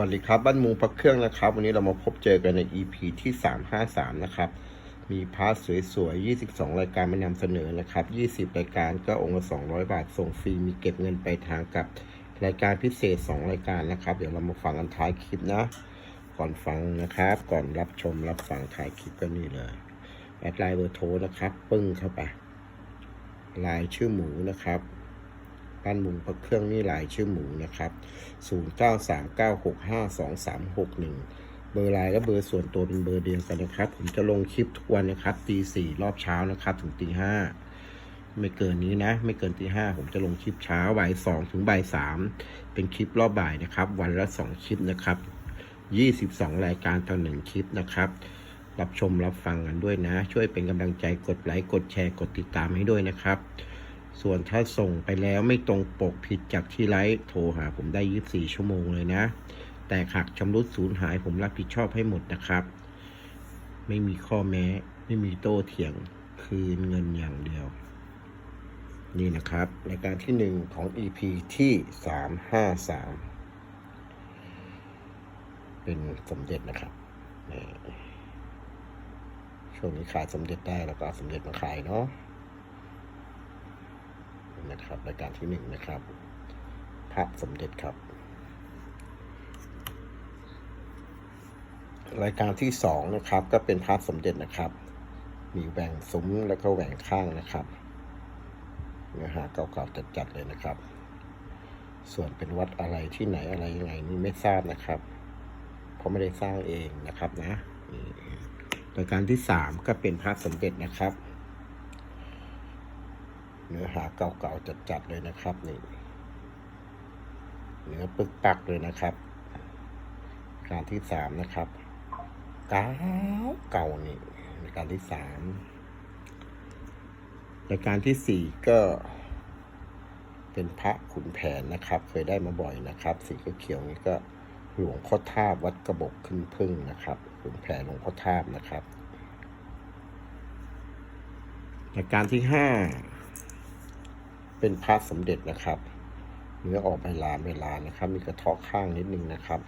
สวัสดีครับบ้านมุงพระเครื่องนะครับ วันนี้เรามาพบเจอกันใน EP ที่ 353 นะครับ มีพาร์ทสวยๆ 22 รายการมานำเสนอนะครับ 20 รายการก็องค์ละ 200 บาท ส่งฟรี มีเก็บเงินไปทางกับรายการพิเศษ 2 รายการนะครับ เดี๋ยวเรามาฟังกันท้ายคลิปนะ ก่อนฟังนะครับ ก่อนรับชมรับฟังท้ายคลิปก็นี่เลยแอดไลน์เบอร์โทรนะครับ ปึ้งเข้าไปลายชื่อหมูนะครับ บ้านมุงพระเครื่องนี่หลายชื่อหมูนะครับ 0939652361 เบอร์ไลน์และเบอร์ส่วนตัวเป็นเบอร์เดียวกันนะครับ ผมจะลงคลิปทุกวันนะครับตีสี่รอบเช้านะครับ ถึงตีห้าไม่เกินนี้นะ ไม่เกินตีห้าผมจะลงคลิปเช้าบ่ายสองถึงบ่ายสามเป็นคลิปรอบบ่ายนะครับ วันละสองคลิปนะครับยี่สิบสองรายการต่อหนึ่งคลิปนะครับรับชมรับฟังกันด้วยนะ ช่วยเป็นกำลังใจกดไลค์กดแชร์กดติดตามให้ด้วยนะครับ ส่วนถ้าส่งไปแล้วไม่ตรงปกผิดจากที่ไลฟ์โทรหาผมได้ 24 ชั่วโมงเลยนะ แต่หากชำรุดสูญหายผมรับผิดชอบให้หมดนะครับ ไม่มีข้อแม้ ไม่มีโต้เถียงคืนเงินอย่างเดียว นี่นะครับ รายการที่หนึ่งของ EP ที่ 353 เป็นสมเด็จนะครับช่วงนี้ขายสมเด็จได้แล้วก็สมเด็จมาขายเนาะ นะครับรายการที่หนึ่งนะครับพระสมเด็จครับ รายการที่สองนะครับ ก็เป็นพระสมเด็จนะครับ มีแหว่งซุ้มแล้วก็แหว่งข้างนะครับ เนื้อหาเก่าๆจัดๆเลยนะครับ ส่วนเป็นวัดอะไรที่ไหนอะไรยังไงนี่ไม่ทราบนะครับ เพราะไม่ได้สร้างเองนะครับนะรายการที่สามก็เป็นพระสมเด็จนะครับ เนื้อหาเก่าๆจัดๆเลยนะครับนี่เนื้อปึกปักเลยนะครับ การที่สามนะครับเก่าเก่านี่ในการที่สามรายการที่สี่ก็เป็นพระขุนแผนนะครับ เคยได้มาบ่อยนะครับ สีเขียวนี่ก็หลวงพ่อท่าวัดกระบอกขึ้นพึ่งนะครับขุนแผนหลวงพ่อท่านะครับรายการที่ห้า เป็นพระสมเด็จนะครับเนื้อออกใบลานใบลานนะครับ มีกระเทาะข้างนิดนึงนะครับ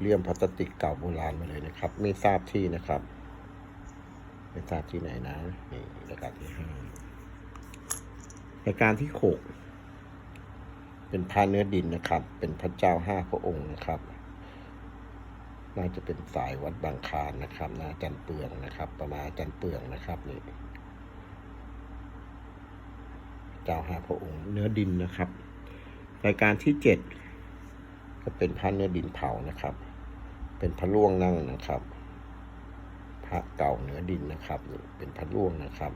เลี่ยมพลาสติกเก่าโบราณมาเลยนะครับ ไม่ทราบที่นะครับ ไม่ทราบที่ไหนนะนี่รายการที่ห้ารายการที่หกเป็นพระเนื้อดินนะครับ เป็นพระเจ้าห้าพระองค์นะครับ น่าจะเป็นสายวัดบางคานนะครับนะอาจันเปลืองนะครับ ประมาณจันเปลืองนะครับนี่ เจ้าห้าพระองค์เนื้อดินนะครับรายการที่เจ็ดก็เป็นพระเนื้อดินเผานะครับ เป็นพระล่วงนั่งนะครับพระเก่าเนื้อดินนะครับ เป็นพระล่วงนะครับ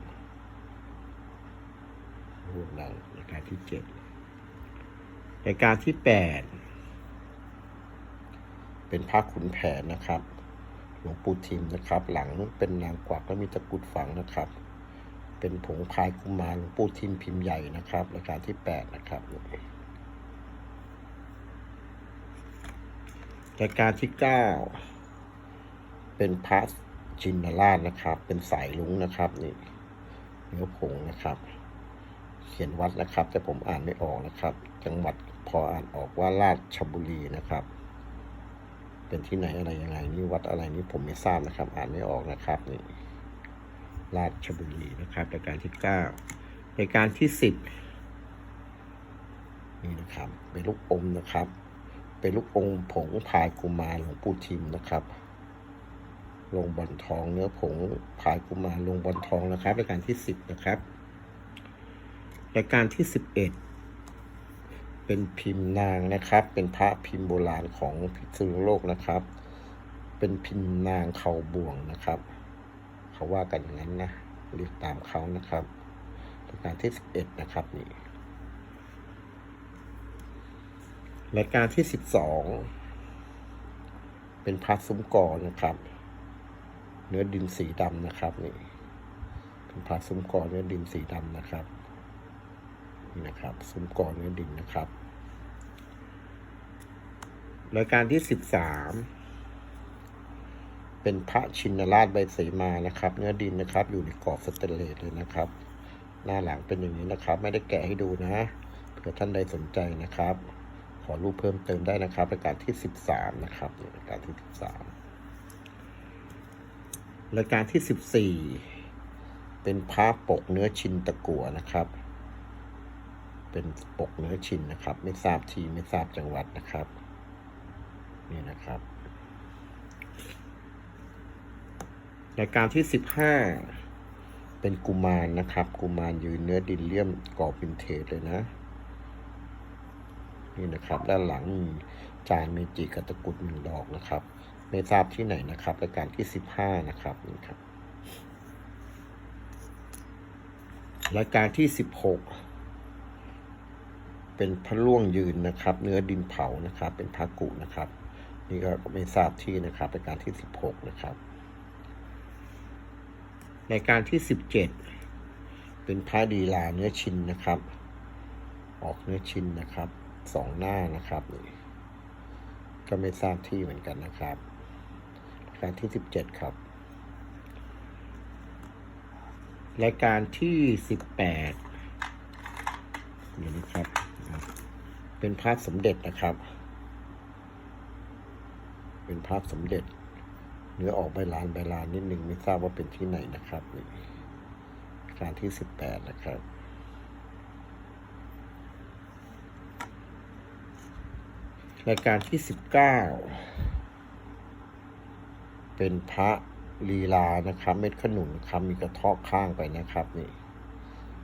ล่วงนั่งรายการที่เจ็ดรายการที่แปดเป็นพระขุนแผนนะครับหลวงปู่ทิมนะครับ หลังเป็นนางกวักแล้วมีตะกุดฝังนะครับ เป็นผงพายกุมารหลวงปู่ทิมพิมพ์ใหญ่นะครับรายการที่แปดนะครับรายการที่เก้าเป็นพระชินราชนะครับ เป็นสายลุงนะครับนี่เนื้อผงนะครับ เขียนวัดนะครับ แต่ผมอ่านไม่ออกนะครับ จังหวัดพออ่านออกว่าราชบุรีนะครับ เป็นที่ไหนอะไรยังไงนี่วัดอะไรนี่ผมไม่ทราบนะครับ อ่านไม่ออกนะครับนี่ ราชบุรีนะครับรายการที่เก้ารายการที่สิบนี่นะครับ เป็นลูกอมนะครับ เป็นลูกอมผงพายกุมารหลวงปู่ทิมนะครับลงบอลทองเนื้อผงพายกุมารลงบอลทองนะครับรายการที่สิบนะครับรายการที่สิบเอ็ดเป็นพิมพ์นางนะครับ เป็นพระพิมพ์โบราณของพิษณุโลกนะครับ เป็นพิมพ์นางเขาบ่วงนะครับ เขาว่ากันอย่างนั้นนะเรียกตามเขานะครับรายการที่สิบเอ็ดนะครับนี่รายการที่สิบสองเป็นพัดซุ้มกอนะครับ เนื้อดินสีดำนะครับนี่เป็นพัดซุ้มกอเนื้อดินสีดำนะครับนี่นะครับซุ้มกอเนื้อดินนะครับ รายการที่สิบสาม เป็นพระชินราชใบเสมานะครับ เนื้อดินนะครับ อยู่ในกรอบสเตเลสเลยนะครับ หน้าหลังเป็นอย่างนี้นะครับ ไม่ได้แกะให้ดูนะเผื่อท่านใดสนใจนะครับ ขอรูปเพิ่มเติมได้นะครับรายการที่สิบสามนะครับรายการที่สิบสามรายการที่สิบสี่เป็นภาพปกเนื้อชินตะกัวนะครับ เป็นปกเนื้อชินนะครับ ไม่ทราบทีไม่ทราบจังหวัดนะครับ นี่นะครับ รายการที่สิบห้าเป็นกุมารนะครับ กุมารยืนเนื้อดินเลี่ยมกรอบวินเทจเลยนะ นี่นะครับ ด้านหลังมีจานเมจิกบตะกุดหนึ่งดอกนะครับ ไม่ทราบที่ไหนนะครับรายการที่สิบห้านะครับนี่ครับรายการที่สิบหกเป็นพระล่วงยืนนะครับ เนื้อดินเผานะครับ เป็นพระกุนะครับ นี่ก็ไม่ทราบที่นะครับรายการที่สิบหกนะครับ รายการที่สิบเจ็ดเป็นพระดีลาเนื้อชินนะครับ ออกเนื้อชินนะครับสองหน้านะครับนี่ก็ไม่ทราบที่เหมือนกันนะครับรายการที่สิบเจ็ดครับ รายการที่สิบแปดนี่นะครับ เป็นภาพสมเด็จนะครับ เป็นภาพสมเด็จ เนื้อออกใบลานใบลานนิดหนึ่งไม่ทราบว่าเป็นที่ไหนนะครับนี่การที่สิบแปดนะครับรายการที่สิบเก้าเป็นพระลีลานะครับ เม็ดขนุนครับมีกระเทาะข้างไปนะครับนี่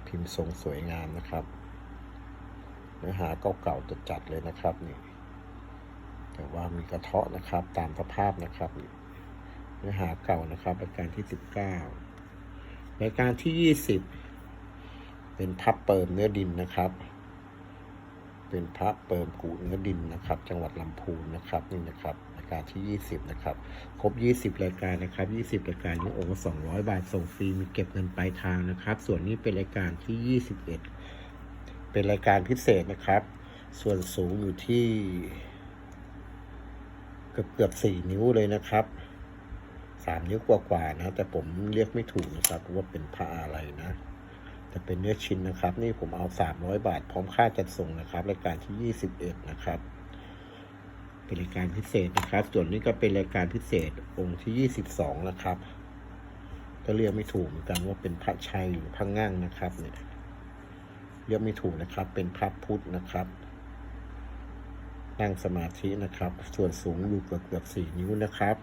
พิมพ์ทรงสวยงามนะครับเนื้อหาเก่าๆจัดๆเลยนะครับนี่แต่ว่ามีกระเทาะนะครับตามสภาพนะครับนี่ เนื้อหาเก่านะครับรายการที่สิบเก้ารายการที่ยี่สิบเป็นพับเปิมเนื้อดินนะครับ เป็นพระเปิมกูเนื้อดินนะครับ จังหวัดลำพูนนะครับนี่นะครับรายการที่20นะครับ ครบ20รายการนะครับ20รายการนี้องค์ละ200บาทส่งฟรีมีเก็บเงินปลายทางนะครับ ส่วนนี้เป็นรายการที่21เป็นรายการพิเศษนะครับ ส่วนสูงอยู่ที่ เกือบเกือบ4นิ้วเลยนะครับ 3นิ้วกว่าๆนะ แต่ผมเรียกไม่ถูกนะครับว่าเป็นพระอะไรนะจะเป็นเนื้อชิ้นนะครับ นี่ผมเอา300บาท พร้อมค่าจัดส่งนะครับ รายการที่21นะครับ เป็นรายการพิเศษนะครับ ส่วนนี้ก็เป็นรายการพิเศษองค์ที่22นะครับ ก็เรียกไม่ถูกเหมือนกันว่าเป็นพระชัยหรือพระง่างนะครับเนี่ยเรียกไม่ถูกนะครับ เป็นพระพุทธนะครับนั่งสมาธินะครับ ส่วนสูงอยู่เกือบเกือบ4นิ้วนะครับ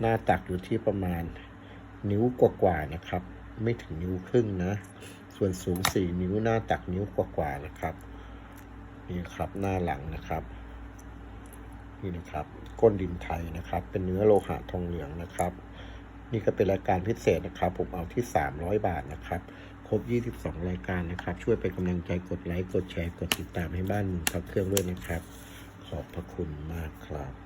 หน้าตักอยู่ที่ประมาณนิ้วกว่าๆนะครับ ไม่ถึงนิ้วครึ่งนะ ส่วนสูง4นิ้วหน้าตักนิ้วกว่าๆนะครับนี่ครับหน้าหลังนะครับนี่นะครับ ก้นดินไทยนะครับ เป็นเนื้อโลหะทองเหลืองนะครับ นี่ก็เป็นรายการพิเศษนะครับ ผมเอาที่ 300 บาทนะครับ ครบ 22 รายการนะครับ ช่วยเป็นกำลังใจกดไลค์กดแชร์กดติดตามให้บ้านมุนพักเครื่องด้วยนะครับ ขอบพระคุณมากครับ